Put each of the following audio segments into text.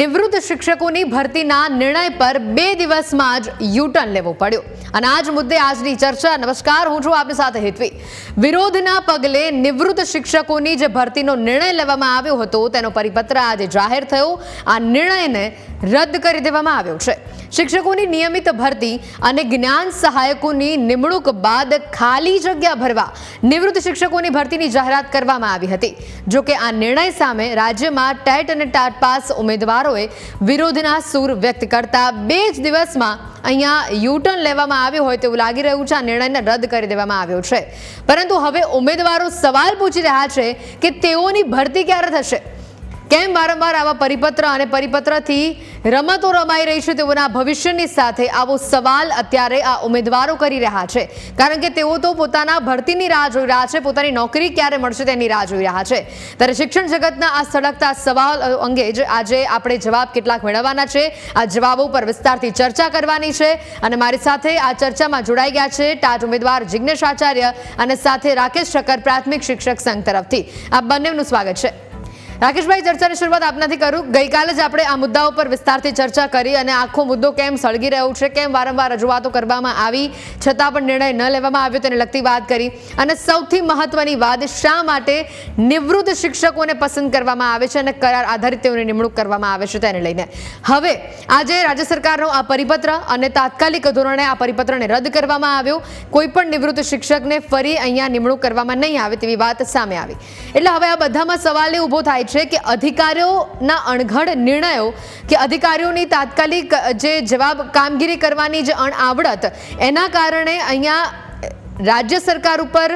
નિવૃત્ત શિક્ષકોની ભરતીના નિર્ણય પર બે દિવસમાં જ યુટર્ન લેવો પડ્યો. અને આ જ મુદ્દે આજની ચર્ચા. નમસ્કાર, હું છું આપની સાથે હેતવી. વિરોધના પગલે નિવૃત્ત શિક્ષકોની જે ભરતીનો નિર્ણય લેવામાં આવ્યો હતો, તેનો પરિપત્ર આજે જાહેર થયો. આ નિર્ણયને રદ કરી દેવામાં આવ્યો છે. શિક્ષકોની નિયમિત ભરતી અને જ્ઞાન સહાયકોની નિમણૂક બાદ ખાલી જગ્યા ભરવા નિવૃત્ત શિક્ષકોની ભરતીની જાહેરાત કરવામાં આવી હતી. જોકે આ નિર્ણય સામે રાજ્યમાં ટેટ અને ટાટ પાસ ઉમેદવારોએ વિરોધના સૂર વ્યક્ત કરતા બે જ દિવસમાં અહીંયા યુટર્ન લેવામાં આવ્યો હોય તેવું લાગી રહ્યું છે. આ નિર્ણયને રદ કરી દેવામાં આવ્યો છે. પરંતુ હવે ઉમેદવારો સવાલ પૂછી રહ્યા છે કે તેઓની ભરતી ક્યારે થશે? કેમ વારંવાર આવા પરિપત્ર અને પરિપત્રથી રમતો રમાઈ રહી છે તેઓના ભવિષ્યની સાથે આવો સવાલ અત્યારે આ ઉમેદવારો કરી રહ્યા છે. કારણ કે તેઓ તો પોતાના ભરતીની રાહ જોઈ રહ્યા છે, પોતાની નોકરી ક્યારે મળશે તેની રાહ જોઈ રહ્યા છે. ત્યારે શિક્ષણ જગતના આ સળગતા સવાલ અંગે જ આજે આપણે જવાબ કેટલાક મેળવવાના છે. આ જવાબો પર વિસ્તારથી ચર્ચા કરવાની છે અને મારી સાથે આ ચર્ચામાં જોડાઈ ગયા છે ટાટ ઉમેદવાર જિજ્ઞેશ આચાર્ય અને સાથે રાકેશ ઠક્કર પ્રાથમિક શિક્ષક સંઘ તરફથી. આ બંનેનું સ્વાગત છે. રાકેશભાઈ, ચર્ચાની શરૂઆત આપનાથી કરું. ગઈકાલે જ આપણે આ મુદ્દા ઉપર વિસ્તારથી ચર્ચા કરી અને આખો મુદ્દો કેમ સળગી રહ્યો છે, કેમ વારંવાર રજૂઆતો કરવામાં આવી છતાં પણ નિર્ણય ન લેવામાં આવ્યો તેને લગતી વાત કરી. અને સૌથી મહત્વની વાત, શા માટે નિવૃત્ત શિક્ષકોને પસંદ કરવામાં આવે છે અને કરાર આધારિત તેઓની નિમણૂક કરવામાં આવે છે તેને લઈને. હવે, આજે રાજ્ય સરકારનો આ પરિપત્ર અને તાત્કાલિક ધોરણે આ પરિપત્રને રદ કરવામાં આવ્યો. કોઈ પણ નિવૃત્ત શિક્ષકને ફરી અહીંયા નિમણૂક કરવામાં નહીં આવે તેવી વાત સામે આવી. એટલે હવે આ બધામાં સવાલ એ ઊભો થાય છે કે અધિકારીઓના અણઘડ નિર્ણયો કે અધિકારીઓની તાત્કાલિક જે જવાબ કામગીરી કરવાની જે અણઆવડત, એના કારણે અહીંયા રાજ્ય સરકાર ઉપર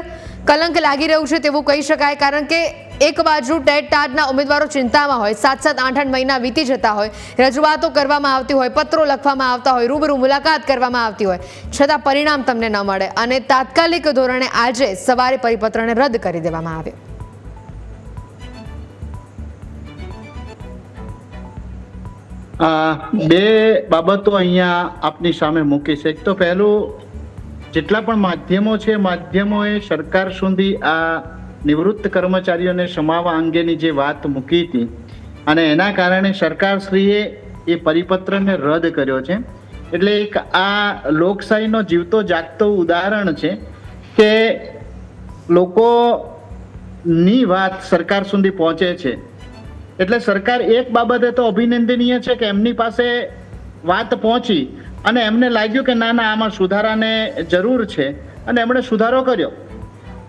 કલંક લાગી રહ્યું છે તેવું કહી શકાય. કારણ કે એક બાજુ ટેટ ટાટના ઉમેદવારો ચિંતામાં હોય સાત સાત આઠ આઠ મહિના વીતી જતા હોય, રજૂઆતો કરવામાં આવતી હોય, પત્રો લખવામાં આવતા હોય, રૂબરૂ મુલાકાત કરવામાં આવતી હોય, છતાં પરિણામ તમને ન મળે. અને તાત્કાલિક ધોરણે આજે સવારે પરિપત્રને રદ કરી દેવામાં આવ્યો બે બાબતો અહીંયા આપની સામે મૂકી છે. એક તો પહેલું, જેટલા પણ માધ્યમો છે, માધ્યમોએ સરકાર સુધી આ નિવૃત્ત કર્મચારીઓને સમાવવા અંગેની જે વાત મૂકી હતી અને એના કારણે સરકારશ્રીએ એ પરિપત્રને રદ કર્યો છે. એટલે એક આ લોકશાહીનો જીવતો જાગતો ઉદાહરણ છે કે લોકોની વાત સરકાર સુધી પહોંચે છે. એટલે સરકાર એક બાબતે તો અભિનંદનીય છે કે એમની પાસે વાત પહોંચી અને એમને લાગ્યું કે ના ના, આમાં સુધારાને જરૂર છે. અને એમણે સુધારો કર્યો.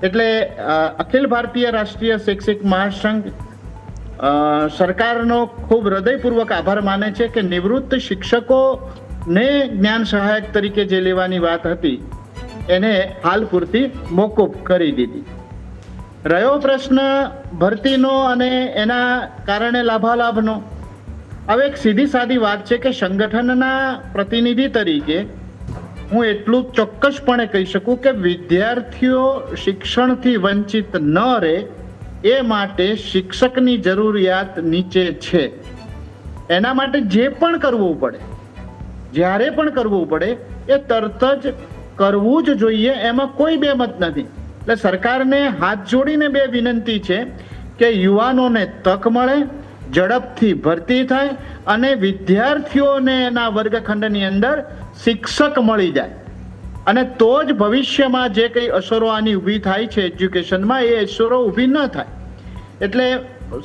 એટલે અખિલ ભારતીય રાષ્ટ્રીય શૈક્ષિક મહાસંઘ સરકારનો ખૂબ હૃદયપૂર્વક આભાર માને છે કે નિવૃત્ત શિક્ષકોને જ્ઞાન સહાયક તરીકે જે લેવાની વાત હતી, એને હાલ પૂરતી મોકૂફ કરી દીધી. રહ્યો પ્રશ્ન ભરતીનો અને એના કારણે લાભાલાભનો. હવે એક સીધી સાદી વાત છે કે સંગઠનના પ્રતિનિધિ તરીકે હું એટલું ચોક્કસપણે કહી શકું કે વિદ્યાર્થીઓ શિક્ષણથી વંચિત ન રહે, એ માટે શિક્ષકની જરૂરિયાત નીચે છે. એના માટે જે પણ કરવું પડે, જ્યારે પણ કરવું પડે, એ તરત જ કરવું જ જોઈએ, એમાં કોઈ બેમત નથી. એટલે સરકારને હાથ જોડીને બે વિનંતી છે કે યુવાનોને તક મળે, ઝડપથી ભરતી થાય અને વિદ્યાર્થીઓને એના વર્ગખંડની અંદર શિક્ષક મળી જાય. અને તો જ ભવિષ્યમાં જે કંઈ અસરો આની ઊભી થાય છે એજ્યુકેશનમાં, એ અસરો ઊભી ન થાય. એટલે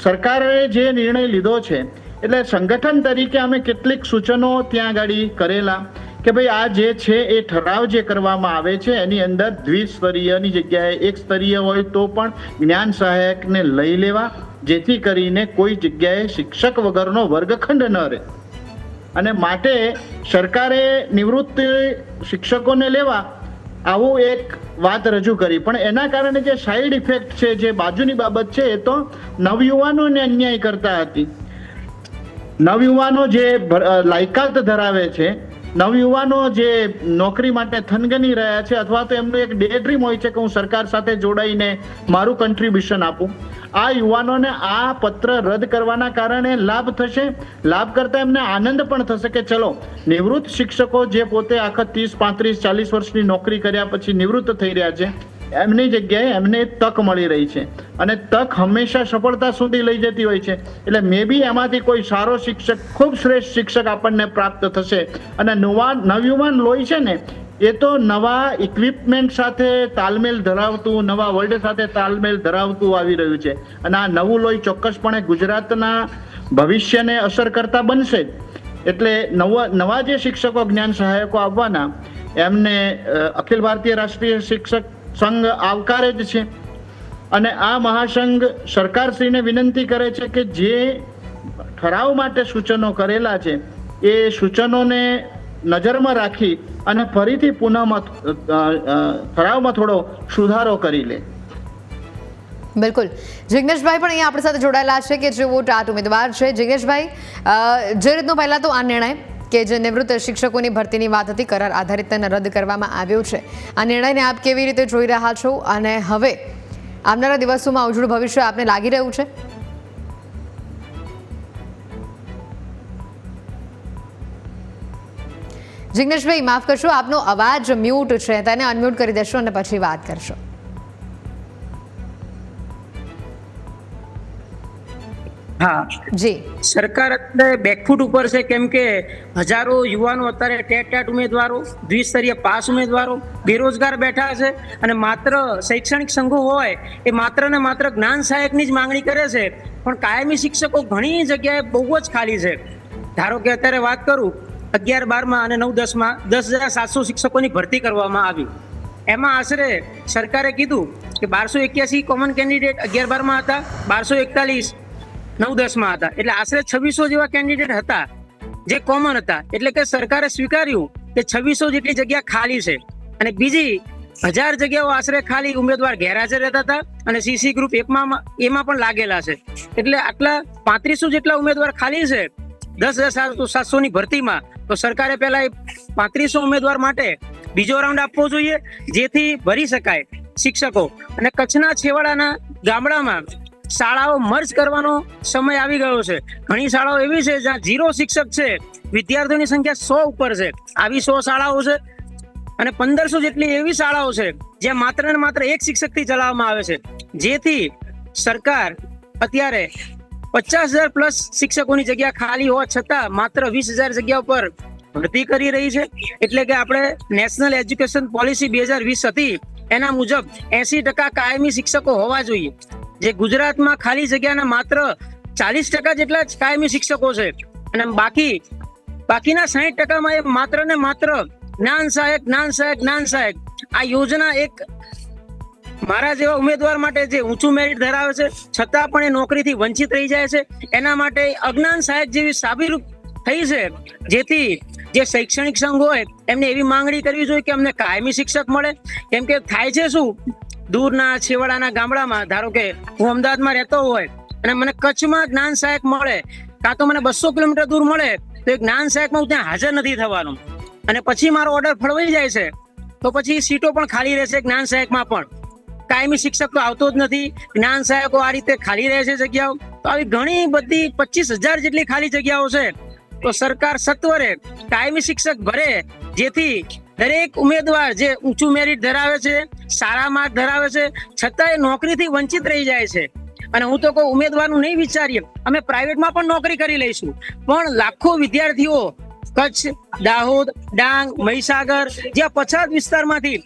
સરકારે જે નિર્ણય લીધો છે, એટલે સંગઠન તરીકે અમે કેટલીક સૂચનો ત્યાં આગળ કરેલા. કે ભાઈ આ જે છે એ ઠરાવ જે કરવામાં આવે છે, એની અંદર દ્વિસ્તરીયની જગ્યાએ એક સ્તરીય હોય તો પણ જ્ઞાન સહાયકને લઈ લેવા, જેથી કરીને કોઈ જગ્યાએ શિક્ષક વગરનો વર્ગખંડ ન રહે. અને માટે સરકારે નિવૃત્ત શિક્ષકોને લેવા, આવું એક વાત રજૂ કરી. પણ એના કારણે જે સાઈડ ઇફેક્ટ છે, જે બાજુની બાબત છે, એ તો નવયુવાનોને અન્યાય કરતા હતી. નવયુવાનો જે લાયકાત ધરાવે છે નવયુવાનો જે નોકરી માટે થનગની રહ્યા છે અથવા તો એમનું એક ડે ડ્રીમ હોય છે કે હું સરકાર સાથે જોડાઈને મારું કન્ટ્રીબ્યુશન આપું, આ યુવાનોને આ પત્ર રદ કરવાના કારણે લાભ થશે. લાભ કરતા એમને આનંદ પણ થશે કે ચલો, નિવૃત્ત શિક્ષકો જે પોતે આખા ત્રીસ, પાંત્રીસ, ચાલીસ વર્ષની નોકરી કર્યા પછી નિવૃત્ત થઈ રહ્યા છે એમની જગ્યાએ એમને તક મળી રહી છે. અને તક હંમેશા સફળતા સુધી લઈ જતી હોય છે. એટલે મે બી એમાંથી કોઈ સારો શિક્ષક, ખૂબ શ્રેષ્ઠ શિક્ષક આપણને પ્રાપ્ત થશે. અને નવા, નવયુવાન લોહી છે ને, એ તો નવા ઇક્વિપમેન્ટ સાથે તાલમેલ ધરાવતું, નવા વર્લ્ડ સાથે તાલમેલ ધરાવતું આવી રહ્યું છે. અને આ નવું લોહી ચોક્કસપણે ગુજરાતના ભવિષ્યને અસર કરતા બનશે. એટલે નવા નવા જે શિક્ષકો, જ્ઞાન સહાયકો આવવાના, એમને અખિલ ભારતીય રાષ્ટ્રીય શિક્ષક સંઘ આવકારે જ છે. અને આ મહાસંઘ સરકારશ્રીને વિનંતી કરે છે કે જે ઠરાવ માટે સૂચનો કરેલા છે, એ સૂચનોને નજરમાં રાખી અને ફરીથી પુનઃ ઠરાવમાં થોડો સુધારો કરી લે. બિલકુલ. જિગ્નેશભાઈ પણ અહીંયા આપણી સાથે જોડાયેલા છે કે જેઓ ટાટ ઉમેદવાર છે. જિગ્નેશભાઈ જે રીતનો પહેલાં તો આ નિર્ણય કે જે નિવૃત્ત શિક્ષકોની ભરતીની વાત હતી, કરાર આધારિત તેને રદ કરવામાં આવ્યો છે. આ નિર્ણયને આપ કેવી રીતે જોઈ રહ્યા છો અને હવે આવનારા દિવસોમાં ઉજળું ભવિષ્ય આપને લાગી રહ્યું છે? જિગ્નેશભાઈ, માફ કરશો, આપનો અવાજ મ્યુટ છે. તેને અનમ્યુટ કરી દેશો અને પછી વાત કરશો. હા. જી. સરકાર અત્યારે બેકફૂટ ઉપર છે કેમ કે હજારો યુવાનો અત્યારે ટેટ ટેટ ઉમેદવારો દ્વિસ્તરીય પાસ ઉમેદવારો બેરોજગાર બેઠા છે અને માત્ર શૈક્ષણિક સંઘો હોય એ માત્ર ને માત્ર જ્ઞાન સહાયકની જ માંગણી કરે છે. પણ કાયમી શિક્ષકો ઘણી જગ્યાએ બહુ જ ખાલી છે. ધારો કે અત્યારે વાત કરું અગિયાર બારમાં અને નવ દસમાં દસ હજાર સાતસો શિક્ષકોની ભરતી કરવામાં આવી. એમાં આશરે સરકારે કીધું કે બારસો એક્યાસી કોમન કેન્ડિડેટ અગિયાર બારમાં હતા બારસો એકતાલીસ નવ દસમાં હતા. એટલે આશરે છવ્વીસો જેવા કેન્ડિડેટ હતા, જે કોમન હતા. એટલે કે સરકારે સ્વીકાર્યું કે છવ્વીસો જેટલી જગ્યા ખાલી છે. અને બીજી હજાર જગ્યાઓ આશરે ખાલી ઉમેદવાર ગેરહાજર રહેતા હતા અને સીસી ગ્રુપ એકમાં એમાં પણ લાગેલા છે. એટલે આટલા પાંત્રીસો જેટલા ઉમેદવાર ખાલી છે, દસ હજાર સાતસો ની ભરતીમાં, તો સરકારે પહેલા પાંત્રીસો ઉમેદવાર માટે બીજો રાઉન્ડ આપવો જોઈએ, જેથી ભરી શકાય શિક્ષકો. અને કચ્છના છેવાડાના ગામડામાં શાળાઓ મર્જ કરવાનો સમય આવી ગયો છે. ઘણી શાળાઓ એવી છે જ્યાં ઝીરો શિક્ષક છે, વિદ્યાર્થીઓની સંખ્યા સો ઉપર છે. આવી સો શાળાઓ છે અને પંદરસો જેટલી એવી શાળાઓ છે જ્યાં માત્ર ને માત્ર એક શિક્ષકથી ચલાવવામાં આવે છે. જેથી સરકાર અત્યારે પચાસ હજાર પ્લસ શિક્ષકોની જગ્યા ખાલી હોવા છતાં માત્ર વીસ હજાર જગ્યા ઉપર ભરતી કરી રહી છે. એટલે કે આપણે નેશનલ એજ્યુકેશન પોલિસી બે હજાર વીસ હતી, એના મુજબ એસી ટકા કાયમી શિક્ષકો હોવા જોઈએ. જે ગુજરાતમાં ખાલી જગ્યાના માત્ર ચાલીસ ટકા જેટલા જ કાયમી શિક્ષકો છે. અને બાકી, બાકીના સાહીઠ ટકામાં એ માત્ર ને માત્ર જ્ઞાન સહાયક જ્ઞાન સહાયક જ્ઞાન સહાયક. આ યોજના એક મારા જેવા ઉમેદવાર માટે જે ઊંચું મેરિટ ધરાવે છે, છતાં પણ એ નોકરીથી વંચિત રહી જાય છે. એના માટે અજ્ઞાન સહાયક જેવી સાબિરૂપ થઈ છે, જેથી જે શૈક્ષણિક સંઘ હોય, એમને એવી માંગણી કરવી જોઈએ કે અમને કાયમી શિક્ષક મળે. કેમ કે થાય છે શું? દૂરના છેવાડાના ગામડામાં, ધારો કે હું અમદાવાદમાં રહેતો હોય અને મને કચ્છમાં જ્ઞાન સહાયક મળે, કાં તો મને બસો કિલોમીટર દૂર મળે, તો એ જ્ઞાન સહાયકમાં હું ત્યાં હાજર નથી થવાનું. અને પછી મારો ઓર્ડર ફળવાઈ જાય છે, તો પછી સીટો પણ ખાલી રહેશે જ્ઞાન સહાયકમાં પણ. કાયમી શિક્ષક તો આવતો જ નથી, જ્ઞાન સહાયકો આ રીતે ખાલી રહે છે જગ્યાઓ. તો આવી ઘણી બધી પચીસ હજાર જેટલી ખાલી જગ્યાઓ છે. તો સરકાર સત્વરે કાયમી શિક્ષક ભરે, જેથી દરેક ઉમેદવાર જે ઊંચું મેરિટ ધરાવે છે, સારા માર્ક ધરાવે છે છતાં એ નોકરીથી વંચિત રહી જાય છે. અને હું તો કોઈ ઉમેદવારનું નહીં વિચારીએ, અમે પ્રાઇવેટમાં પણ નોકરી કરી લઈશું. પણ લાખો વિદ્યાર્થીઓ, કચ્છ, દાહોદ, ડાંગ, મહીસાગર, જ્યાં પછાત વિસ્તારમાંથી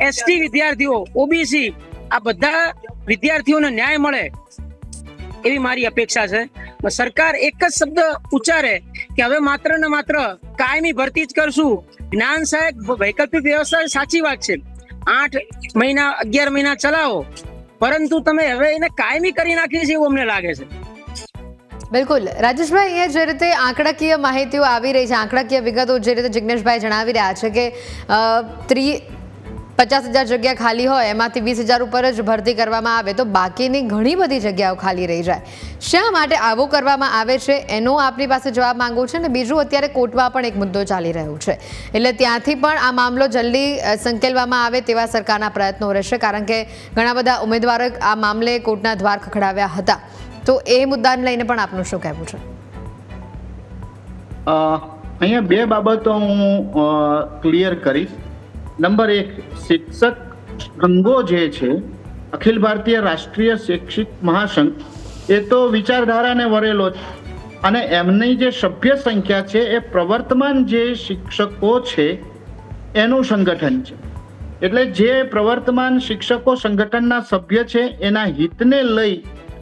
એસટી વિદ્યાર્થીઓ, ઓબીસી, આ બધા વિદ્યાર્થીઓને ન્યાય મળે. એવી મારી અપેક્ષા છે. સરકાર એક જ શબ્દ ઉચ્ચારે કે હવે માત્ર ને માત્ર કાયમી ભરતી જ કરશું. જ્ઞાન સહાયક વૈકલ્પિક વ્યવસ્થા સાચી વાત છે. આઠ મહિના, અગિયાર મહિના ચલાવો. પરંતુ તમે હવે એને કાયમી કરી નાખી છે એવું અમને લાગે છે. બિલકુલ. રાજેશભાઈ, અહીંયા જે રીતે આંકડાકીય માહિતીઓ આવી રહી છે, આંકડાકીય વિગતો જે રીતે જિગ્નેશભાઈ જણાવી રહ્યા છે કે ત્રી પચાસ હજાર જગ્યા ખાલી હોય, એમાંથી વીસ હજાર ઉપર જ ભરતી કરવામાં આવે, તો બાકીની ઘણી બધી જગ્યાઓ ખાલી રહી જાય. શા માટે આવું કરવામાં આવે છે? એનો આપની પાસે જવાબ માંગુ છે અને બીજું અત્યારે કોર્ટમાં પણ એક મુદ્દો ચાલી રહ્યો છે. એટલે ત્યાંથી પણ આ મામલો જલ્દી સંકેલવામાં આવે તેવા સરકારના પ્રયત્નો રહેશે, કારણ કે ઘણા બધા ઉમેદવારો આ મામલે કોર્ટના દ્વાર ખખડાવ્યા હતા. તો એ મુદ્દાને લઈને પણ આપનું શું કહેવું છે? અહીંયા બે બાબતો હું ક્લિયર કરીશ. નંબર એક, શિક્ષક અંગો જે છે, અખિલ ભારતીય રાષ્ટ્રીય શૈક્ષિક મહાસંઘ, એ તો વિચારધારાને વરેલો છે. અને એમની જે સભ્ય સંખ્યા છે, એ પ્રવર્તમાન જે શિક્ષકો છે, એનું સંગઠન છે. એટલે જે પ્રવર્તમાન શિક્ષકો સંગઠનના સભ્ય છે, એના હિતને લઈ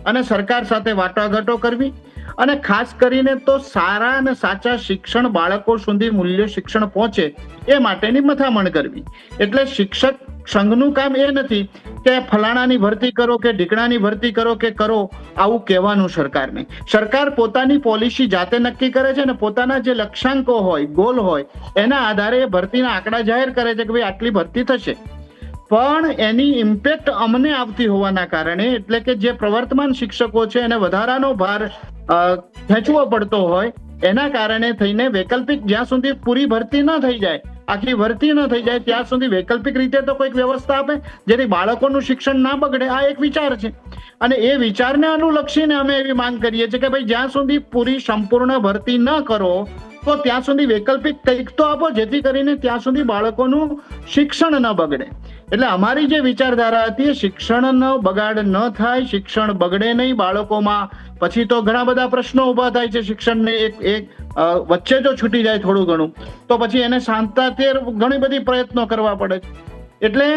અને સરકાર સાથે વાટાઘાટો કરવી અને ખાસ કરીને તો સારા અને સાચા શિક્ષણ બાળકો સુધી મૂલ્ય શિક્ષણ પહોંચે એ માટેની મથામણ કરવી. એટલે શિક્ષક સંઘનું કામ એ નથી કે ફલાણાની ભરતી કરો કે ઢીકણાની ભરતી કરો કે કરો, આવું કહેવાનું સરકારને. સરકાર પોતાની પોલિસી જાતે નક્કી કરે છે અને પોતાના જે લક્ષ્યાંકો હોય, ગોલ હોય, એના આધારે એ ભરતીના આંકડા જાહેર કરે છે કે ભાઈ આટલી ભરતી થશે. પણ એની ઇમ્પેક્ટ અમને આવતી હોવાના કારણે, એટલે કે જે પ્રવર્તમાન શિક્ષકો છે એને વધારાનો ભાર ખેંચવો પડતો હોય, એના કારણે થઈને વૈકલ્પિક જ્યાં સુધી પૂરી ભરતી ન થઈ જાય, આખી ભરતી ન થઈ જાય, ત્યાં સુધી વૈકલ્પિક રીતે તો કોઈક વ્યવસ્થા આપે, જેથી બાળકોનું શિક્ષણ ના બગડે, આ એક વિચાર છે. અને એ વિચારને અનુલક્ષીને અમે એવી માંગ કરીએ છીએ કે ભાઈ જ્યાં સુધી પૂરી સંપૂર્ણ ભરતી ન કરો તો ત્યાં સુધી વૈકલ્પિક કંઈક તો આપો, જેથી કરીને ત્યાં સુધી બાળકોનું શિક્ષણ ન બગડે. એટલે અમારી જે વિચારધારા હતી એ શિક્ષણનો બગાડ ન થાય, શિક્ષણ બગડે નહીં. બાળકોમાં પછી તો ઘણા બધા પ્રશ્નો ઊભા થાય છે શિક્ષણને. એક એક વચ્ચે જો છૂટી જાય થોડું ઘણું, તો પછી એને શાંતાથી ઘણી બધી પ્રયત્નો કરવા પડે. છે એટલે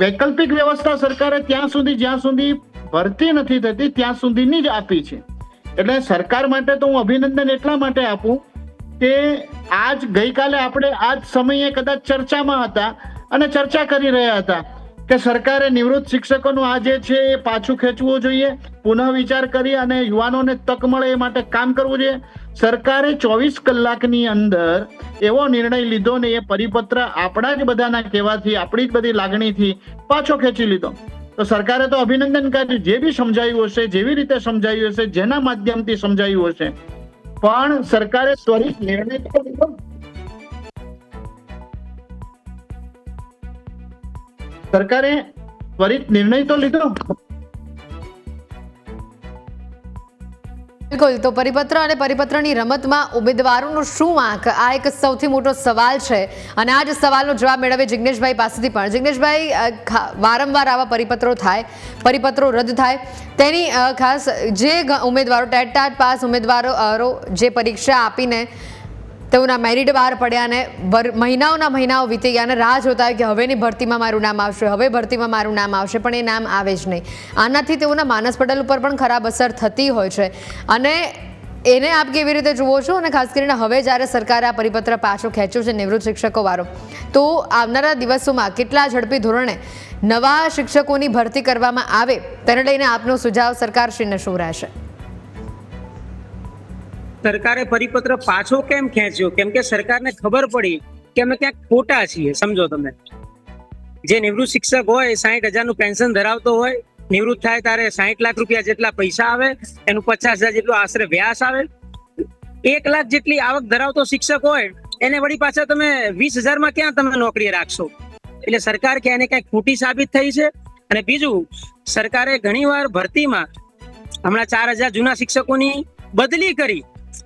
વૈકલ્પિક વ્યવસ્થા સરકારે ત્યાં સુધી જ્યાં સુધી ભરતી નથી થતી, ત્યાં સુધીની જ આપી છે. એટલે સરકાર માટે તો હું અભિનંદન એટલા માટે આપું કે આજ ગઈકાલે આપણે આજ સમયે કદાચ ચર્ચામાં હતા અને ચર્ચા કરી રહ્યા હતા કે સરકારે નિવૃત્ત શિક્ષકોનું આ જે છે એ પાછું ખેંચવું જોઈએ પુનઃ વિચાર કરી અને યુવાનોને તક મળે એ માટે કામ કરવું જોઈએ. સરકારે ચોવીસ કલાકની અંદર એવો નિર્ણય લીધો ને એ પરિપત્ર આપણા જ બધાના કહેવાથી, આપણી જ બધી લાગણીથી પાછો ખેંચી લીધો. તો સરકારે તો અભિનંદન કર્યું. જે બી સમજાયું હશે, જેવી રીતે સમજાયું હશે, જેના માધ્યમથી સમજાયું હશે. પણ સરકારે ત્વરિત નિર્ણય તો લીધો. સરકારે ત્વરિત નિર્ણય તો લીધો. બિલકુલ તો પરિપત્ર અને પરિપત્રની રમતમાં ઉમેદવારોનો શું આંક આ એક સૌથી મોટો સવાલ છે અને આ જ સવાલનો જવાબ મેળવે જિગ્નેશભાઈ પાસેથી પણ. જિગ્નેશભાઈ ખા- વારંવાર આવા પરિપત્રો થાય, પરિપત્રો રદ થાય. તેની ખાસ જે ઉમેદવારો ટેટ ટાટ પાસ ઉમેદવારો જે પરીક્ષા આપીને તેઓના મેરિટ બહાર પડ્યા અને મહિનાઓના મહિનાઓ વીતી ગયા અને રાહ જોતા કે હવેની ભરતીમાં મારું નામ આવશે, હવે ભરતીમાં મારું નામ આવશે, પણ એ નામ આવે જ નહીં. આનાથી તેઓના માનસ પટલ ઉપર પણ ખરાબ અસર થતી હોય છે. અને એને આપ કેવી રીતે જુઓ છો? અને ખાસ કરીને હવે જ્યારે સરકારે આ પરિપત્ર પાછો ખેંચ્યો છે નિવૃત્ત શિક્ષકો વાળો તો આવનારા દિવસોમાં કેટલા ઝડપી ધોરણે નવા શિક્ષકોની ભરતી કરવામાં આવે, તેને લઈને આપનો સુઝાવ સરકારશ્રીને શું રહેશે? સરકારે પરિપત્ર પાછો કેમ ખેંચ્યો? કેમ કે સરકારને ખબર પડી કે અમે ક્યાંક ખોટા છીએ, સમજો તમે. જે નિવૃત્ત શિક્ષક હોય સાહીઠ હજારનું પેન્શન ધરાવતો હોય, નિવૃત્ત થાય ત્યારે સાહીઠ લાખ રૂપિયા જેટલા પૈસા આવે, એનું પચાસ હજાર જેટલું આશરે વ્યાસ આવે. એક લાખ જેટલી આવક ધરાવતો શિક્ષક હોય, એને વળી પાછા તમે વીસ હજારમાં ક્યાં તમે નોકરી રાખશો? એટલે સરકાર કે એને કઈ ખોટી સાબિત થઈ છે? અને બીજું, સરકારે ઘણીવાર ભરતીમાં હમણાં ચાર હજાર જૂના શિક્ષકોની બદલી કરી.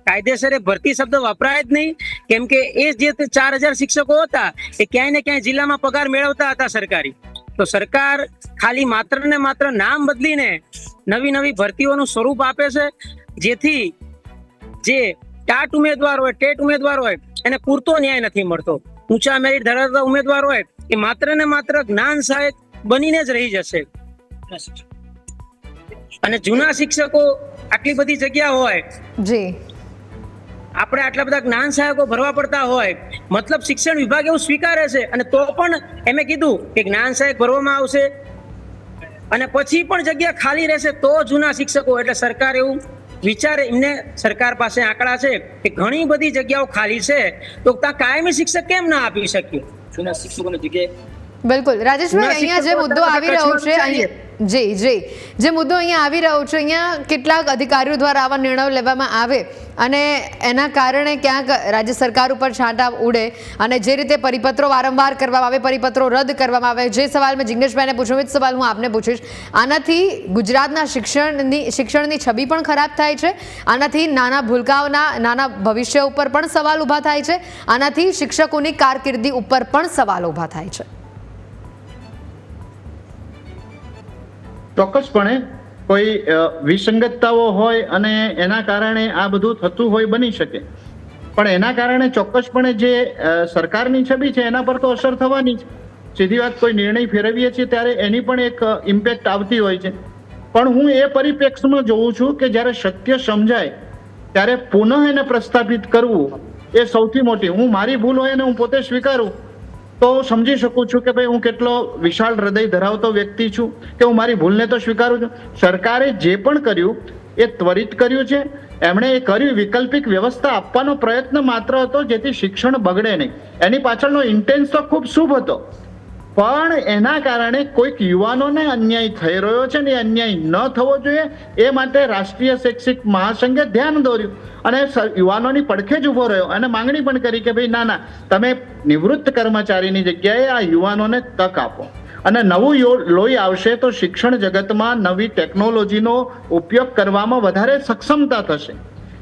કાયદેસર એ ભરતી શબ્દ વપરાય જ નહીં. કેમ કે એ જે ચાર હજાર શિક્ષકો હતા, એ ક્યાંય ને ક્યાંય જિલ્લામાં પગાર મેળવતા હતા સરકારી. તો સરકાર ખાલી માત્ર ને માત્ર નામ બદલીને નવી નવી ભરતીઓનું સ્વરૂપ આપે છે, જેથી જે ટાટ ઉમેદવાર હોય, ટેટ ઉમેદવાર હોય, એને પૂરતો ન્યાય નથી મળતો. ઊંચા મેરિટ ધરાવતા ઉમેદવાર હોય, એ માત્ર ને માત્ર જ્ઞાન સહાયક બનીને જ રહી જશે. અને જૂના શિક્ષકો આટલી બધી જગ્યા હોય, જી. આપણે આટલા બધા જ્ઞાન સહાયકો ભરવા પડતા હોય, મતલબ શિક્ષણ વિભાગ એવું સ્વીકારે છે અને તો પણ એમે કીધું કે જ્ઞાન સહાયક ભરવામાં આવશે. અને પછી પણ જગ્યા ખાલી રહેશે તો જૂના શિક્ષકો, એટલે સરકાર એવું વિચારે, એમને સરકાર પાસે આંકડા છે કે ઘણી બધી જગ્યાઓ ખાલી છે, તો ત્યાં કાયમી શિક્ષક કેમ ના આપી શક્યું જૂના શિક્ષકોની જગ્યાએ બિલકુલ. રાજેશભાઈ અહીંયા જે મુદ્દો આવી રહ્યો છે અહીંયા જી જી. જે મુદ્દો અહીંયા આવી રહ્યો છે અહીંયા કેટલાક અધિકારીઓ દ્વારા આવા નિર્ણયો લેવામાં આવે અને એના કારણે ક્યાંક રાજ્ય સરકાર ઉપર છાંટા ઉડે અને જે રીતે પરિપત્રો વારંવાર કરવામાં આવે પરિપત્રો રદ કરવામાં આવે જે સવાલ મેં જિગ્નેશભાઈને પૂછ્યો એ જ સવાલ હું આપને પૂછીશ. આનાથી ગુજરાતના શિક્ષણની શિક્ષણની છબી પણ ખરાબ થાય છે. આનાથી નાના ભૂલકાઓના નાના ભવિષ્ય ઉપર પણ સવાલ ઊભા થાય છે. આનાથી શિક્ષકોની કારકિર્દી ઉપર પણ સવાલ ઊભા થાય છે. ચોક્કસપણે કોઈ વિસંગતતાઓ હોય અને એના કારણે આ બધું થતું હોય બની શકે. પણ એના કારણે ચોક્કસપણે જે સરકારની છબી છે એના પર તો અસર થવાની જ. સીધી વાત કોઈ નિર્ણય ફેરવીએ છીએ ત્યારે એની પણ એક ઇમ્પેક્ટ આવતી હોય છે. પણ હું એ પરિપ્રેક્ષમાં જોઉં છું કે જ્યારે સત્ય સમજાય, ત્યારે પુનઃ એને પ્રસ્થાપિત કરવું એ સૌથી મોટી, હું મારી ભૂલ હોય અને હું પોતે સ્વીકારું. તો સમજી શકું છું કે ભાઈ હું કેટલો વિશાળ હૃદય ધરાવતો વ્યક્તિ છું કે હું મારી ભૂલને તો સ્વીકારું છું. સરકારે જે પણ કર્યું, એ ત્વરિત કર્યું છે. એમણે એ કર્યું વૈકલ્પિક વ્યવસ્થા આપવાનો પ્રયત્ન માત્ર હતો જેથી શિક્ષણ બગડે નહીં. એની પાછળનો ઇન્ટેન્સ તો ખૂબ શુભ હતો. પણ એના કારણે કોઈક યુવાનોને અન્યાય થઈ રહ્યો છે ને અન્યાય ન થવો જોઈએ, એ માટે રાષ્ટ્રીય શૈક્ષિક મહાસંઘે ધ્યાન દોર્યું. અને યુવાનોની પડખે જ ઊભો રહ્યો અને માંગણી પણ કરી કે ભાઈ, ના ના, તમે નિવૃત્ત કર્મચારીની જગ્યાએ આ યુવાનોને તક આપો. અને નવું લોહી આવશે તો શિક્ષણ જગતમાં નવી ટેકનોલોજીનો ઉપયોગ કરવામાં વધારે સક્ષમતા થશે.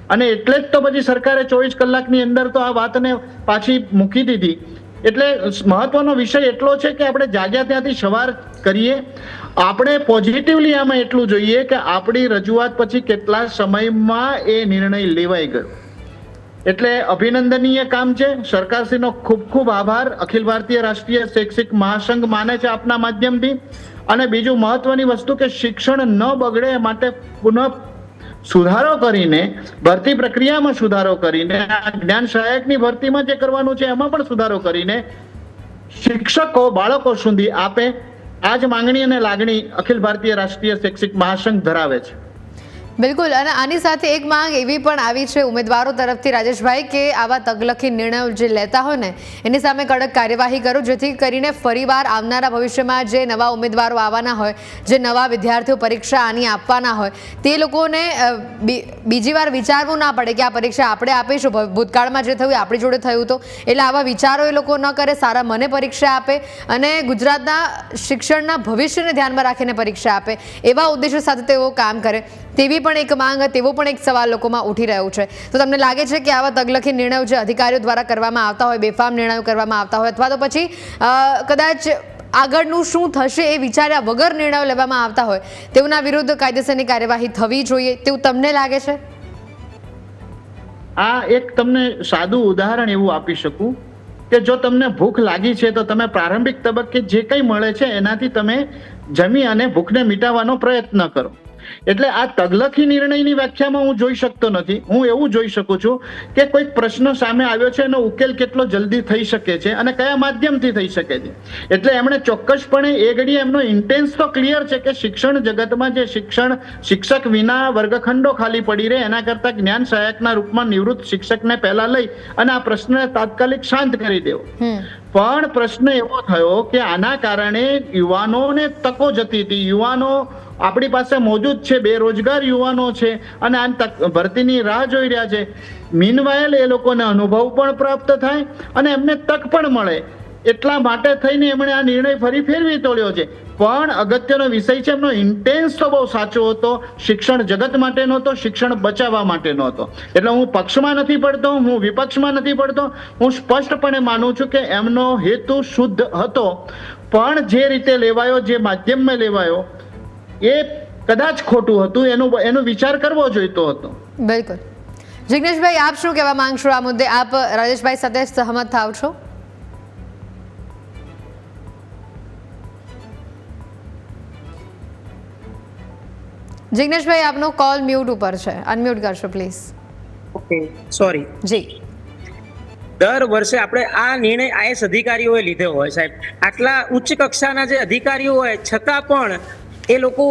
અને એટલે જ તો પછી સરકારે ચોવીસ કલાકની અંદર તો આ વાતને પાછી મૂકી દીધી. એટલે મહત્વનો વિષય એટલો છે કે આપણે જાગ્યા ત્યાંથી સવાર કરીએ, આપણે પોઝિટિવલી આમાં એટલું જોઈએ કે આપણી રજૂઆત પછી કેટલા સમયમાં એ નિર્ણય લેવાઈ ગયો. એટલે અભિનંદનીય કામ છે. સરકારશ્રીનો ખૂબ ખૂબ આભાર. અખિલ ભારતીય રાષ્ટ્રીય શૈક્ષિક મહાસંઘ માને છે આપના માધ્યમથી. અને બીજું મહત્વની વસ્તુ કે શિક્ષણ ન બગડે માટે પુનઃ સુધારો કરીને, ભરતી પ્રક્રિયામાં સુધારો કરીને, આ જ્ઞાન સહાયકની ભરતીમાં જે કરવાનું છે એમાં પણ સુધારો કરીને શિક્ષકો બાળકો સુધી આપે. આ જ માંગણી અને લાગણી અખિલ ભારતીય રાષ્ટ્રીય શૈક્ષિક મહાસંઘ ધરાવે છે. બિલકુલ, અને આની સાથે એક માંગ એવી પણ આવી છે ઉમેદવારો તરફથી રાજેશભાઈ કે આવા તગલખી નિર્ણયો જે લેતા હોય ને, એની સામે કડક કાર્યવાહી કરો, જેથી કરીને ફરીવાર આવનારા ભવિષ્યમાં જે નવા ઉમેદવારો આવવાના હોય, જે નવા વિદ્યાર્થીઓ પરીક્ષા આની આપવાના હોય, તે લોકોને બીજી વાર વિચારવું ના પડે કે આ પરીક્ષા આપણે આપીશું ભૂતકાળમાં જે થયું આપણી જોડે થયું તો, એટલે આવા વિચારો એ લોકો ન કરે, સારા મને પરીક્ષા આપે, અને ગુજરાતના શિક્ષણના ભવિષ્યને ધ્યાનમાં રાખીને પરીક્ષા આપે, એવા ઉદ્દેશો સાથે તેઓ કામ કરે. તેવી પણ એક માંગ, તેવો પણ એક સવાલ લોકોમાં ઉઠી રહ્યો છે. તો તમને લાગે છે કે આવા તગલખી નિર્ણયો જે અધિકારીઓ દ્વારા કરવામાં આવતા હોય, બેફામ નિર્ણયો કરવામાં આવતા હોય, અથવા તો પછી કદાચ આગળનું શું થશે એ વિચાર્યા વગર નિર્ણયો લેવામાં આવતા હોય, તેઓના વિરુદ્ધ કાયદેસરની કાર્યવાહી થવી જોઈએ, તેવું તમને લાગે છે? આ એક તમને સાદું ઉદાહરણ એવું આપી શકું કે જો તમને ભૂખ લાગી છે, તો તમે પ્રારંભિક તબક્કે જે કંઈ મળે છે, એનાથી તમે જમી અને ભૂખને મિટાવવાનો પ્રયત્ન કરો. એટલે આ તગલખી નિર્ણયની વ્યાખ્યામાં હું જોઈ શકતો નથી. હું એવું જોઈ શકું છું કે કોઈક પ્રશ્ન સામે આવ્યો છે, એનો ઉકેલ કેટલો જલ્દી થઈ શકે છે અને કયા માધ્યમથી થઈ શકે છે. એટલે એમણે ચોક્કસપણે એ ઘડીએ એમનો ઇન્ટેન્સ તો ક્લિયર છે કે શિક્ષણ જગતમાં જે શિક્ષણ શિક્ષક વિના વર્ગખંડો ખાલી પડી રહે, એના કરતાં જ્ઞાન સહાયકના રૂપમાં નિવૃત્ત શિક્ષકને પહેલા લઈ અને આ પ્રશ્નને તાત્કાલિક શાંત કરી દેવો. પણ પ્રશ્ન એવો થયો કે આના કારણે યુવાનોને તકો જતી હતી. યુવાનો આપણી પાસે મોજૂદ છે, બેરોજગાર યુવાનો છે અને આ ભરતીની રાહ જોઈ રહ્યા છે. મીનવાયલ એ લોકોને અનુભવ પણ પ્રાપ્ત થાય અને એમને તક પણ મળે. એટલા માટે થઈને એમણે આ નિર્ણય ફરી ફેરવી તોડ્યો છે. પણ અગત્યનો વિષય છે, એમનો ઇન્ટેન્સ તો બહુ સાચો હતો. શિક્ષણ જગત માટેનો હતો શિક્ષણ બચાવવા માટેનો હતો એટલે હું પક્ષમાં નથી પડતો, હું વિપક્ષમાં નથી પડતો. હું સ્પષ્ટપણે માનું છું કે એમનો હેતુ શુદ્ધ હતો. પણ જે રીતે લેવાયો, જે માધ્યમમાં લેવાયો, એ કદાચ ખોટું હતું. એનું, એનો વિચાર કરવો જોઈતો હતો. બિલકુલ. જિગ્નેશભાઈ, આપ શું કહેવા માંગશો આ મુદ્દે? આપ રાજેશભાઈ સાથે સહમત થાવ છો? જિગ્નેશભાઈ આપનો કોલ મ્યુટ ઉપર છે. અનમ્યુટ કરશો પ્લીઝ ઓકે સોરી જી. દર વર્ષે આપણે આ નિર્ણય આઈએસ અધિકારીઓએ લીધો હોય સાહેબ. આટલા ઉચ્ચ કક્ષાના જે અધિકારીઓ હોય છતાં પણ એ લોકો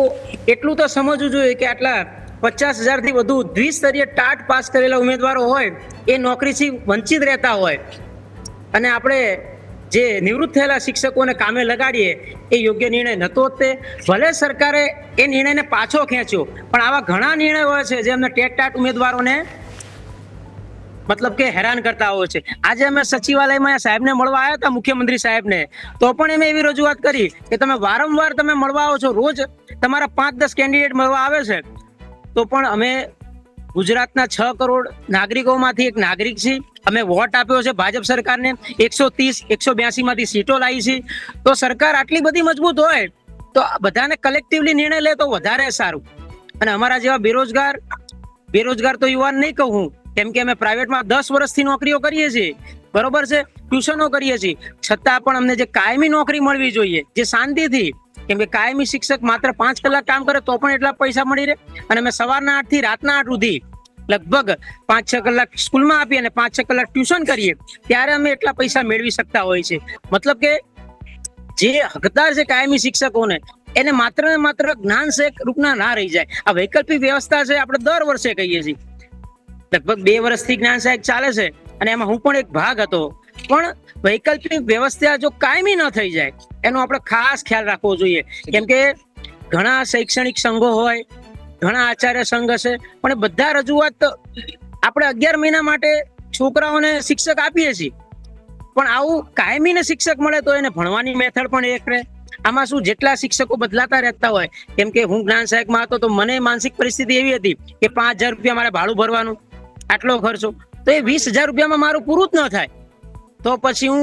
એટલું તો સમજવું જોઈએ કે આટલા પચાસ હજારથી વધુ દ્વિસ્તરીય ટાટ પાસ કરેલા ઉમેદવારો હોય એ નોકરીથી વંચિત રહેતા હોય. અને આપણે જે નિવૃત્ત થયેલા શિક્ષકોને કામે લગાડીએ, એ યોગ્ય નિર્ણય નહોતો તે ભલે સરકારે એ નિર્ણયને પાછો ખેંચ્યો, પણ આવા ઘણા નિર્ણયો હોય છે, જે અમને ટેટ ટાટ ઉમેદવારોને મતલબ કે હેરાન કરતા હોય છે. આજે અમે સચિવાલયમાં સાહેબને મળવા આવ્યા હતા, મુખ્યમંત્રી સાહેબને. તો પણ એમ એવી રજૂઆત કરી કે તમે વારંવાર તમે મળવા આવો છો, રોજ તમારા પાંચ દસ કેન્ડિડેટ મળવા આવે છે. તો પણ અમે ગુજરાતના છ કરોડ નાગરિકોમાંથી એક નાગરિક છે. અમે વોટ આપ્યો છે ભાજપ સરકારને. એકસો ત્રીસ, એકસો માંથી સીટો લાવી છે. તો સરકાર આટલી બધી મજબૂત હોય, તો બધાને કલેક્ટિવલી નિર્ણય લે તો વધારે સારું. અને અમારા જેવા બેરોજગાર બેરોજગાર તો યુવાન નહીં કહું કેમ કે અમે પ્રાઇવેટમાં દસ વર્ષથી નોકરીઓ કરીએ છીએ. બરોબર છે? ટ્યુશનો કરીએ છીએ. છતાં પણ અમને જે કાયમી નોકરી મળવી જોઈએ, જે શાંતિથી કેમ કે કાયમી શિક્ષક માત્ર પાંચ કલાક કામ કરે તો પણ એટલા પૈસા મળી રહે. અને અમે સવારના આઠથી રાતના આઠ સુધી લગભગ પાંચ છ કલાક સ્કૂલમાં આપીએ અને પાંચ છ કલાક ટ્યુશન કરીએ, ત્યારે અમે એટલા પૈસા મેળવી શકતા હોય છે. મતલબ કે જે હકદાર છે કાયમી શિક્ષકોને, એને માત્ર ને માત્ર જ્ઞાન શેખ રૂપના ના રહી જાય. આ વૈકલ્પિક વ્યવસ્થા છે આપણે દર વર્ષે કહીએ છીએ. લગભગ બે વર્ષથી જ્ઞાન સહાયક ચાલે છે અને એમાં હું પણ એક ભાગ હતો. પણ વૈકલ્પિક વ્યવસ્થા જો કાયમી ન થઈ જાય, એનો આપણે ખાસ ખ્યાલ રાખવો જોઈએ. કેમ કે ઘણા શૈક્ષણિક સંઘો હોય, ઘણા આચાર્ય સંઘ હશે, પણ બધા રજૂઆત આપણે અગિયાર મહિના માટે છોકરાઓને શિક્ષક આપીએ છીએ. પણ આવું કાયમી ને શિક્ષક મળે તો એને ભણવાની મેથડ પણ એક રહે. આમાં શું જેટલા શિક્ષકો બદલાતા રહેતા હોય, કેમ કે હું જ્ઞાન સહાયકમાં હતો તો મને માનસિક પરિસ્થિતિ એવી હતી કે પાંચ હજાર રૂપિયા મારે ભાડું ભરવાનું, આટલો ખર્ચો. તો એ વીસ હજાર રૂપિયામાં મારું પૂરું જ ન થાય. તો પછી હું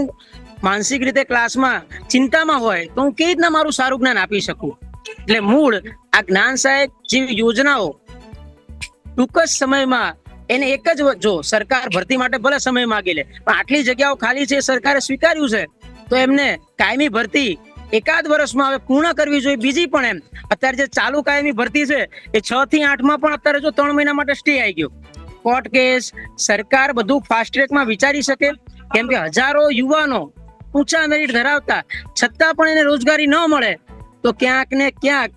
માનસિક રીતે ક્લાસમાં ચિંતામાં હોય તો હું કેવી રીતના મારું સારું જ્ઞાન આપી શકું? એટલે મૂળ આ જ્ઞાન સાહેબ જેવી યોજનાઓ ટૂંક જ સમયમાં એને એક જ જો સરકાર ભરતી માટે ભલે સમય માગી લે, પણ આટલી જગ્યાઓ ખાલી છે, સરકારે સ્વીકાર્યું છે, તો એમને કાયમી ભરતી એકાદ વર્ષમાં હવે પૂર્ણ કરવી જોઈએ. બીજી પણ એમ, અત્યારે જે ચાલુ કાયમી ભરતી છે, એ છ થી આઠમાં પણ અત્યારે જો ત્રણ મહિના માટે સ્ટે આવી ગયો. કોર્ટ કેસ સરકાર બધું ફાસ્ટ ટ્રેકમાં વિચારી શકે કેમ કે હજારો યુવાનો ઊંચા મેરિટ ધરાવતા, છતાં પણ એને રોજગારી ન મળે, તો ક્યાંક ને ક્યાંક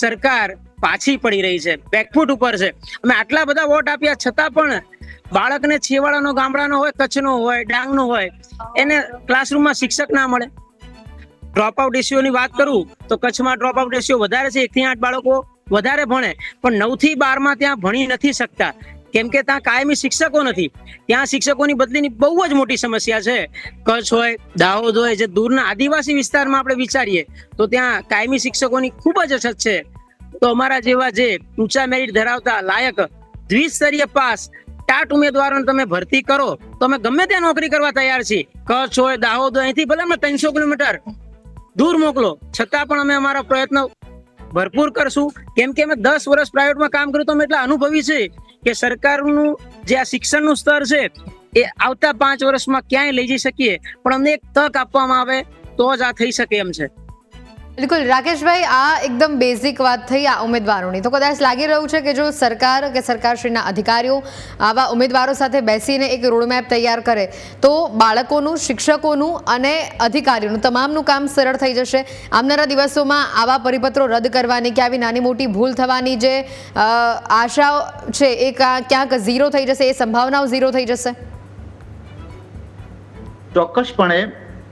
સરકાર પાછી પડી રહી છે બેકફૂટ ઉપર છે. અમે આટલા બધા વોટ આપ્યા, છતાં પણ બાળકને છેવાડાનો, ગામડાનો હોય, કચ્છનો હોય, ડાંગનો હોય, એને ક્લાસરૂમમાં શિક્ષક ના મળે. ડ્રોપ આઉટ રેશિયોની વાત કરું, તો કચ્છમાં ડ્રોપ આઉટ રેશિયો વધારે છે એકથી આઠ બાળકો વધારે ભણે, પણ નવથી બાર ત્યાં ભણી નથી શકતા. કેમ કે ત્યાં કાયમી શિક્ષકો નથી. ત્યાં શિક્ષકોની બદલીની બહુ જ મોટી સમસ્યા છે. કચ્છ હોય, દાહોદ હોય, જે દૂરના આદિવાસી વિસ્તારમાં આપણે વિચારીએ, તો ત્યાં કાયમી શિક્ષકોની ખૂબ જ અછત છે. તો અમારા જેવા જે ઊંચા મેરિટ ધરાવતા લાયક દ્વિસ્તરીય પાસ ટાટ ઉમેદવારોને તમે ભરતી કરો, તો અમે ગમે ત્યાં નોકરી કરવા તૈયાર છીએ. કચ્છ હોય, દાહોદ હોય, અહીંથી ભલે અમે ત્રણસો કિલોમીટર દૂર મોકલો, છતાં પણ અમે અમારા પ્રયત્ન ભરપૂર કરશું. કેમ કે અમે દસ વર્ષ પ્રાઇવેટમાં કામ કર્યું તો અમે એટલા અનુભવી છે કે સરકારનું જે આ શિક્ષણનું સ્તર છે, એ આવતા પાંચ વર્ષમાં ક્યાંય લઈ જઈ શકીએ, પણ અમને એક તક આપવામાં આવે તો જ આ થઈ શકે એમ છે. બિલકુલ, રાકેશભાઈ, આ એકદમ બેઝિક વાત થઈ આ ઉમેદવારોની. તો કદાચ લાગી રહ્યું છે કે જો સરકાર કે સરકારશ્રીના અધિકારીઓ આવા ઉમેદવારો સાથે બેસીને એક રોડમેપ તૈયાર કરે, તો બાળકોનું, શિક્ષકોનું અને અધિકારીઓનું તમામનું કામ સરળ થઈ જશે. આવનારા દિવસોમાં આવા પરિપત્રો રદ કરવાની કે આવી નાની મોટી ભૂલ થવાની જે આશા છે એ ક્યાંક ઝીરો થઈ જશે, એ સંભાવનાઓ ઝીરો થઈ જશે. ચોક્કસપણે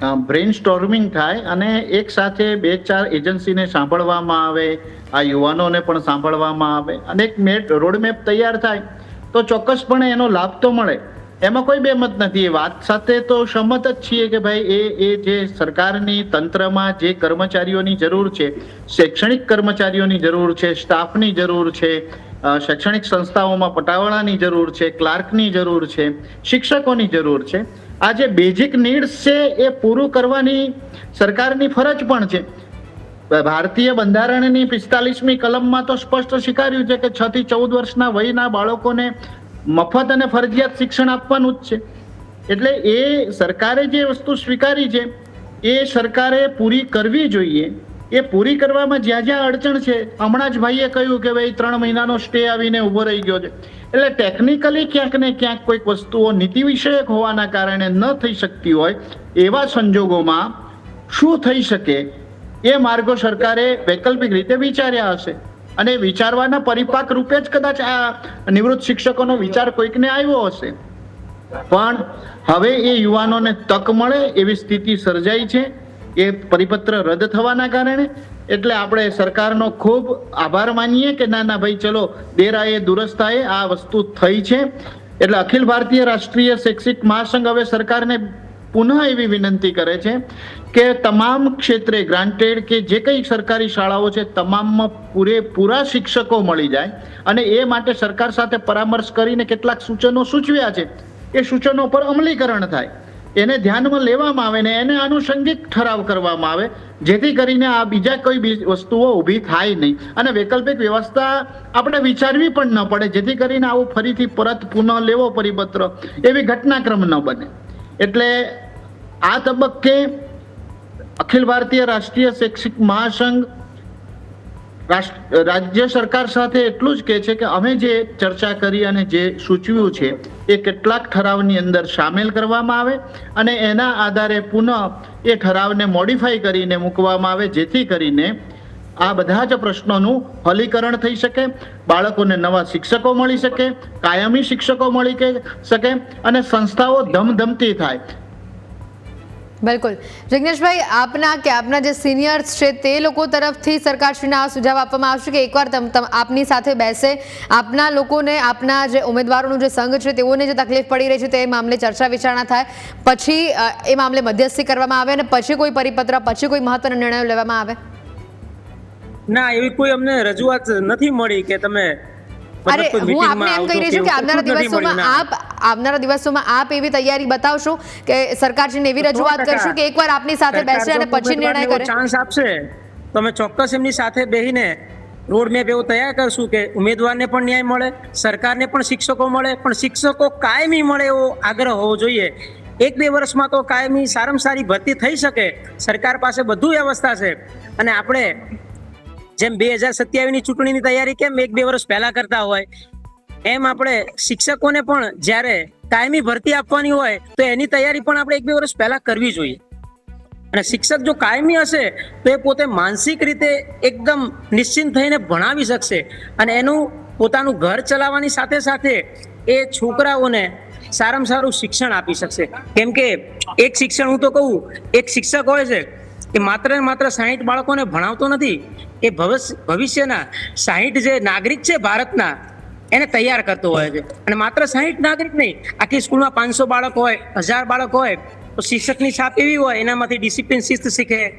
બ્રેઇન સ્ટોર્મિંગ થાય અને એક સાથે બે ચાર એજન્સીને સાંભળવામાં આવે, આ યુવાનોને પણ સાંભળવામાં આવે અને એક મેટ રોડમેપ તૈયાર થાય, તો ચોક્કસપણે એનો લાભ તો મળે. એમાં કોઈ બેમત નથી. એ વાત સાથે તો સંમત જ છીએ કે ભાઈ, એ એ જે સરકારની તંત્રમાં જે કર્મચારીઓની જરૂર છે, શૈક્ષણિક કર્મચારીઓની જરૂર છે સ્ટાફની જરૂર છે શૈક્ષણિક સંસ્થાઓમાં પટાવાળાની જરૂર છે ક્લાર્કની જરૂર છે, શિક્ષકોની જરૂર છે આ જે બેઝિક નીડ્સ છે એ પૂરું કરવાની સરકારની ફરજ પણ છે. ભારતીય બંધારણની પિસ્તાલીસમી કલમમાં તો સ્પષ્ટ સ્વીકાર્યું છે કે છ થી ચૌદ વર્ષના વયના બાળકોને મફત અને ફરજિયાત શિક્ષણ આપવાનું જ છે. એટલે એ સરકારે જે વસ્તુ સ્વીકારી છે, એ સરકારે પૂરી કરવી જોઈએ. એ પૂરી કરવામાં જ્યાં જ્યાં અડચણ છે, હમણાં જ ભાઈએ કહ્યું કે ભાઈ, ત્રણ મહિનાનો સ્ટે આવીને ઊભો રહી ગયો છે. એટલે ટેકનિકલી ક્યાંક ને ક્યાંક કોઈક વસ્તુઓ નીતિ વિષયક હોવાના કારણે ન થઈ શકતી હોય, એવા સંજોગોમાં શું થઈ શકે એ માર્ગો સરકારે વૈકલ્પિક રીતે વિચાર્યા હશે. અને વિચારવાના પરિપાક રૂપે જ કદાચ આ નિવૃત્ત શિક્ષકોનો વિચાર કોઈકને આવ્યો હશે. પણ હવે એ યુવાનોને તક મળે એવી સ્થિતિ સર્જાઈ છે. એ પરિપત્ર રદ થવાના કારણે એટલે આપણે સરકારનો ખૂબ આભાર માનીએ કે ના ના, ભાઈ, ચલો દેરાએ દુરસ્તાએ આ વસ્તુ થઈ છે. એટલે અખિલ ભારતીય રાષ્ટ્રીય શૈક્ષિક મહાસંઘ હવે સરકારને પુનઃ એવી વિનંતી કરે છે કે તમામ ક્ષેત્રે ગ્રાન્ટેડ કે જે કંઈ સરકારી શાળાઓ છે, તમામમાં પૂરેપૂરા શિક્ષકો મળી જાય અને એ માટે સરકાર સાથે પરામર્શ કરીને કેટલાક સૂચનો સૂચવ્યા છે. એ સૂચનો પર અમલીકરણ થાય. એને ધ્યાનમાં લેવામાં આવે ને એને આનુષંગિક ઠરાવ કરવામાં આવે, જેથી કરીને આ બીજા કોઈ વસ્તુઓ ઊભી થાય નહીં. અને વૈકલ્પિક વ્યવસ્થા આપણે વિચારવી પણ ન પડે, જેથી કરીને આવું ફરીથી પરત પુનઃ લેવો પરિપત્ર. એવી ઘટનાક્રમ ન બને. એટલે આ તબક્કે અખિલ ભારતીય રાષ્ટ્રીય શૈક્ષિક મહાસંઘ રાજ્ય સરકાર સાથે એટલું જ કહે છે કે અમે જે ચર્ચા કરી અને જે સૂચવ્યું છે, એ કેટલાક ઠરાવની અંદર સામેલ કરવામાં આવે અને એના આધારે પુનઃ એ ઠરાવને મોડિફાઈ કરીને મૂકવામાં આવે, જેથી કરીને આ બધા જ પ્રશ્નોનું હલીકરણ થઈ શકે, બાળકોને નવા શિક્ષકો મળી શકે, કાયમી શિક્ષકો મળી શકે અને સંસ્થાઓ ધમધમતી થાય. બિલકુલ. જિગ્નેશભાઈ આપના કે આપના જે સિનિયર્સ છે તે લોકો તરફથી સરકારશ્રીના આ સુઝાવ આપવામાં આવશે કે એકવાર આપની સાથે બેસે? આપના લોકોને આપના જે ઉમેદવારોનું જે સંઘ છે તેઓને જે તકલીફ પડી રહી છે તે મામલે ચર્ચા વિચારણા થાય. પછી એ મામલે મધ્યસ્થી કરવામાં આવે અને પછી કોઈ પરિપત્ર પછી કોઈ મહત્વનો નિર્ણયો લેવામાં આવે? ના એવી કોઈ અમને રજૂઆત નથી મળી કે તમે અરે હું આપને એમ કહી રહી છું કે આવનારા દિવસોમાં આપ આવનારા દિવસોમાં આપ એવી તૈયારી બતાવશો કે સરકારશ્રીને એવી રજૂઆત. કરશું કે એકવાર આપની સાથે બેસે અને પછી નિર્ણય કરે. ચાન્સ આપશે તો ચોક્કસ એમની સાથે બેહીને રોડ મેપ એવો તૈયાર કરશું કે ઉમેદવારને પણ ન્યાય મળે સરકારને પણ શિક્ષકો મળે પણ શિક્ષકો કાયમી મળે એવો આગ્રહ હોવો જોઈએ. એક બે વર્ષમાં તો કાયમી સારામાં સારી ભરતી થઈ શકે સરકાર પાસે બધું વ્યવસ્થા છે. અને આપણે જેમ બે હજાર સત્યાવીસની ચૂંટણીની તૈયારી કેમ એક બે વર્ષ પહેલા કરતા હોય એમ આપણે શિક્ષકોને પણ જ્યારે કાયમી ભરતી આપવાની હોય, તો એની તૈયારી પણ આપણે એક બે વર્ષ પહેલા કરવી જોઈએ. અને શિક્ષક જો કાયમી હશે, તો એ પોતે માનસિક રીતે એકદમ નિશ્ચિંત થઈને ભણાવી શકશે. અને એનું પોતાનું ઘર ચલાવવાની સાથે સાથે એ છોકરાઓને સારામાં સારું શિક્ષણ આપી શકશે. કેમ કે એક શિક્ષણ હું તો કહું, એક શિક્ષક હોય છે, એ માત્ર ને માત્ર સાહીઠ બાળકોને ભણાવતો નથી, એ ભવિષ્ય ભવિષ્યના સાહીઠ જે નાગરિક છે ભારતના એને તૈયાર કરતો હોય છે. અને માત્ર સાહીઠ નાગરિક નહીં, આખી સ્કૂલમાં પાંચસો બાળક હોય, હજાર બાળક હોય, તો શિક્ષકની છાપ એવી હોય, એનામાંથી ડિસિપ્લિન શિસ્ત શીખે,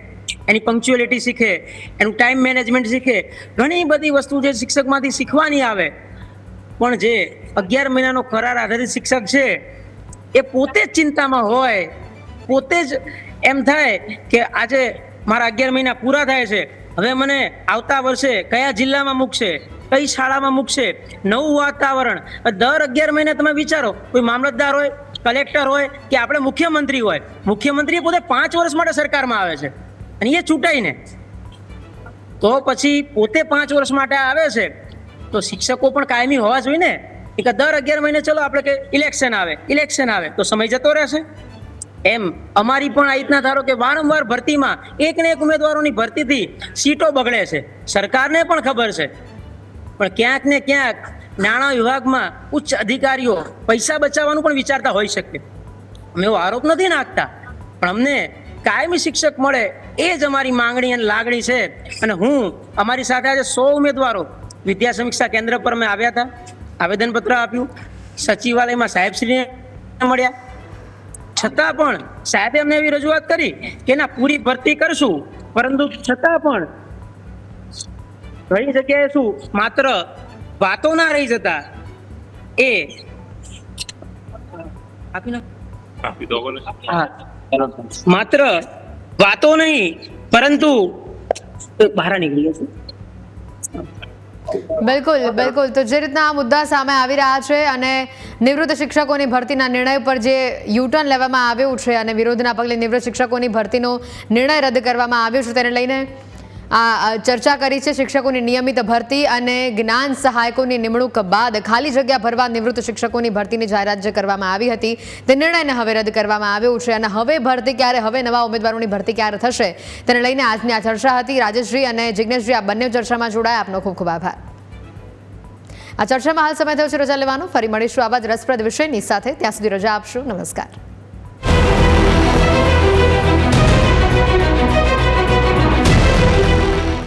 એની પંક્ચ્યુઅલિટી શીખે, એનું ટાઈમ મેનેજમેન્ટ શીખે. ઘણી બધી વસ્તુ જે શિક્ષકમાંથી શીખવાની આવે, પણ જે અગિયાર મહિનાનો કરાર આધારિત શિક્ષક છે, એ પોતે જ ચિંતામાં હોય, પોતે જ એમ થાય કે આજે મારા અગિયાર મહિના પૂરા થાય છે, હવે મને આવતા વર્ષે કયા જિલ્લામાં મૂકશે? કઈ શાળામાં મૂકશે? નવું વાતાવરણ. દર અગિયાર મહિને તમે વિચારો, કોઈ મામલતદાર હોય, કલેક્ટર હોય, કે આપણે મુખ્યમંત્રી હોય, મુખ્યમંત્રી પોતે પાંચ વર્ષ માટે સરકારમાં આવે છે અને એ ચૂંટાઈને. તો પછી પોતે પાંચ વર્ષ માટે આવે છે, તો શિક્ષકો પણ કાયમી હોવા જોઈએ ને કે દર અગિયાર મહિને ચલો આપણે કે ઇલેક્શન આવે ઇલેક્શન આવે, તો સમય જતો રહેશે. એમ અમારી પણ આ રીતના ધારો કે વારંવાર ભરતીમાં એક ને એક ઉમેદવારોની ભરતીથી સીટો બગડે છે. સરકારને પણ ખબર છે પણ ક્યાંક ને ક્યાંક નાણાં વિભાગમાં ઉચ્ચ અધિકારીઓ પૈસા બચાવવાનું પણ વિચારતા હોઈ શકે. અમે એવો આરોપ નથી નાખતા, પણ અમને કાયમી શિક્ષક મળે એ જ અમારી માંગણી અને લાગણી છે. અને હું અમારી સાથે આજે સો ઉમેદવારો વિદ્યા સમીક્ષા કેન્દ્ર પર અમે આવ્યા હતા. આવેદનપત્ર આપ્યું. સચિવાલયમાં સાહેબશ્રીને મળ્યા. છતાં પણ સાહેબે અમને એવી રજૂઆત કરી કે ના પૂરી ભરતી કરશું. પરંતુ છતાં પણ ઘણી જગ્યાએ શું માત્ર વાતો ના રહી જતા. એ. આપી નાખ. હા. માત્ર વાતો નહીં પરંતુ બહાર નીકળી ગયો બિલકુલ બિલકુલ. તો જે રીતના આ મુદ્દા સામે આવી રહ્યા છે અને નિવૃત્ત શિક્ષકોની ભરતીના નિર્ણય પર જે યુટર્ન લેવામાં આવ્યું છે અને વિરોધના પગલે નિવૃત્ત શિક્ષકોની ભરતીનો નિર્ણય રદ કરવામાં આવ્યો છે તેને લઈને આ ચર્ચા કરી છે શિક્ષકોની નિયમિત ભરતી અને જ્ઞાન સહાયકોની નિમણૂક બાદ ખાલી જગ્યા ભરવા નિવૃત્ત શિક્ષકોની ભરતીની જાહેરાત જે કરવામાં આવી હતી, તે નિર્ણયને હવે રદ કરવામાં આવ્યો છે અને હવે ભરતી ક્યારે, હવે નવા ઉમેદવારોની ભરતી ક્યારે થશે, તેને લઈને આજની આ ચર્ચા હતી. રાજેશજી અને જિજ્ઞેશજી આ બંને ચર્ચામાં જોડાયા. આપનો ખૂબ ખૂબ આભાર. આ ચર્ચામાં હાલ સમય થયો છે રજા લેવાનો. ફરી મળીશું આવા જ રસપ્રદ વિષયની સાથે. ત્યાં સુધી રજા આપશું. નમસ્કાર.